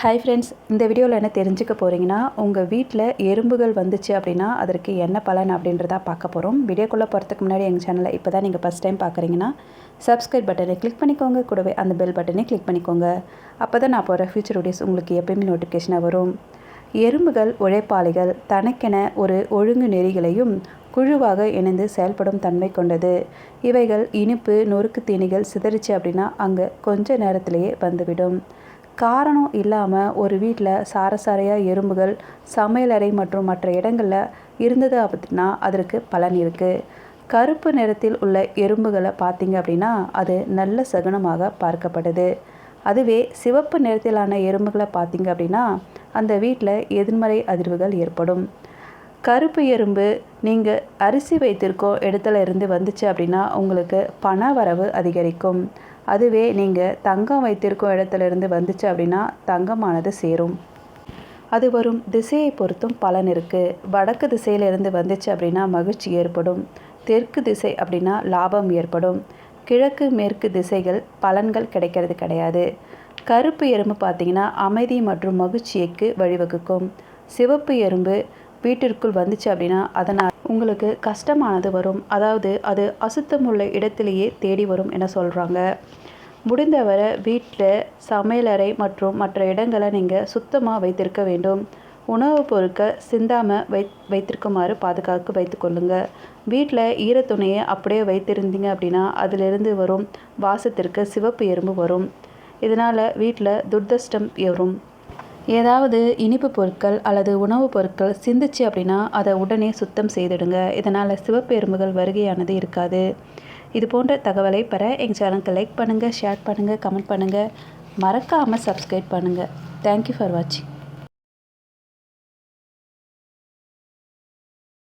Hi friends இந்த வீடியோவில் என்ன தெரிஞ்சுக்க போகிறீங்கன்னா உங்கள் வீட்டில் எறும்புகள் வந்துச்சு அப்படின்னா அதற்கு என்ன பலன் அப்படின்றதா பார்க்க போகிறோம் வீடியோக்குள்ளே போகிறதுக்கு முன்னாடி எங்கள் சேனலை இப்போ தான் நீங்கள் ஃபஸ்ட் டைம் பார்க்குறீங்கன்னா சப்ஸ்கிரைப் பட்டனை கிளிக் பண்ணிக்கோங்க. கூடவே அந்த பெல் பட்டனை கிளிக் பண்ணிக்கோங்க. அப்போ தான் நான் போகிற ஃபியூச்சர் வீடியோஸ் உங்களுக்கு எப்பயுமே நோட்டிஃபிகேஷனாக வரும். எறும்புகள் உழைப்பாளிகள் தனக்கென ஒரு ஒழுங்கு நெறிகளையும் குழுவாக இணைந்து செயல்படும் தன்மை கொண்டது. இவைகள் இனிப்பு நொறுக்கு தீனிகள் சிதறிச்சு அப்படின்னா அங்கே கொஞ்ச நேரத்திலேயே வந்துவிடும். காரணம் இல்லாமல் ஒரு வீட்டில் சாரசாரையாக எறும்புகள் சமையலறை மற்றும் மற்ற இடங்களில் இருந்தது அப்படின்னா அதற்கு பலன் இருக்குது கருப்பு நிறத்தில் உள்ள எறும்புகளை பார்த்தீங்க அப்படின்னா அது நல்ல சகுனமாக பார்க்கப்படுது. அதுவே சிவப்பு நிறத்திலான எறும்புகளை பார்த்தீங்க அப்படின்னா அந்த வீட்டில் எதிர்மறை அதிர்வுகள் ஏற்படும். கருப்பு எறும்பு நீங்கள் அரிசி வைத்திருக்கோம் இடத்துல இருந்து வந்துச்சு அப்படின்னா உங்களுக்கு பண வரவு அதிகரிக்கும். அதுவே நீங்கள் தங்கம் வைத்திருக்கோ இடத்துல இருந்து வந்துச்சு அப்படின்னா தங்கமானது சேரும். அது வரும் திசையை பொறுத்தும் பலன் இருக்குது வடக்கு திசையிலிருந்து வந்துச்சு அப்படின்னா மகிழ்ச்சி ஏற்படும். தெற்கு திசை அப்படின்னா லாபம் ஏற்படும். கிழக்கு மேற்கு திசைகள் பலன்கள் கிடைக்கிறது கிடையாது. கருப்பு எறும்பு பார்த்திங்கன்னா அமைதி மற்றும் மகிழ்ச்சிக்கு வழிவகுக்கும். சிவப்பு எறும்பு வீட்டிற்குள் வந்துச்சு அப்படின்னா அதனால் உங்களுக்கு கஷ்டமானது வரும். அதாவது அது அசுத்தம் உள்ள இடத்திலேயே தேடி வரும் என சொல்கிறாங்க முடிந்தவரை வீட்டில் சமையலறை மற்றும் மற்ற இடங்களை நீங்கள் சுத்தமாக வைத்திருக்க வேண்டும். உணவுப் பொருட்கள் சிந்தாமல் வை வைத்திருக்குமாறு பாதுகாத்து வைத்துக்கொள்ளுங்க வீட்டில் ஈரத்துணையை அப்படியே வைத்திருந்தீங்க அப்படின்னா அதிலிருந்து வரும் வாசத்திற்கு சிவப்பு எறும்பு வரும். இதனால் வீட்டில் துர்தஷ்டம் ஏறும். ஏதாவது இனிப்பு பொருட்கள் அல்லது உணவுப் பொருட்கள் சிந்துச்சு அப்படின்னா அதை உடனே சுத்தம் செய்திடுங்க. இதனால் சிவப்பெருமுகள் வருகையானது இருக்காது. இது போன்ற தகவலை பெற எங்கள் சேனலுக்கு லைக் பண்ணுங்கள் ஷேர் பண்ணுங்கள் கமெண்ட் பண்ணுங்கள் மறக்காமல் சப்ஸ்கிரைப் பண்ணுங்கள் தேங்க்யூ ஃபார் வாட்சிங்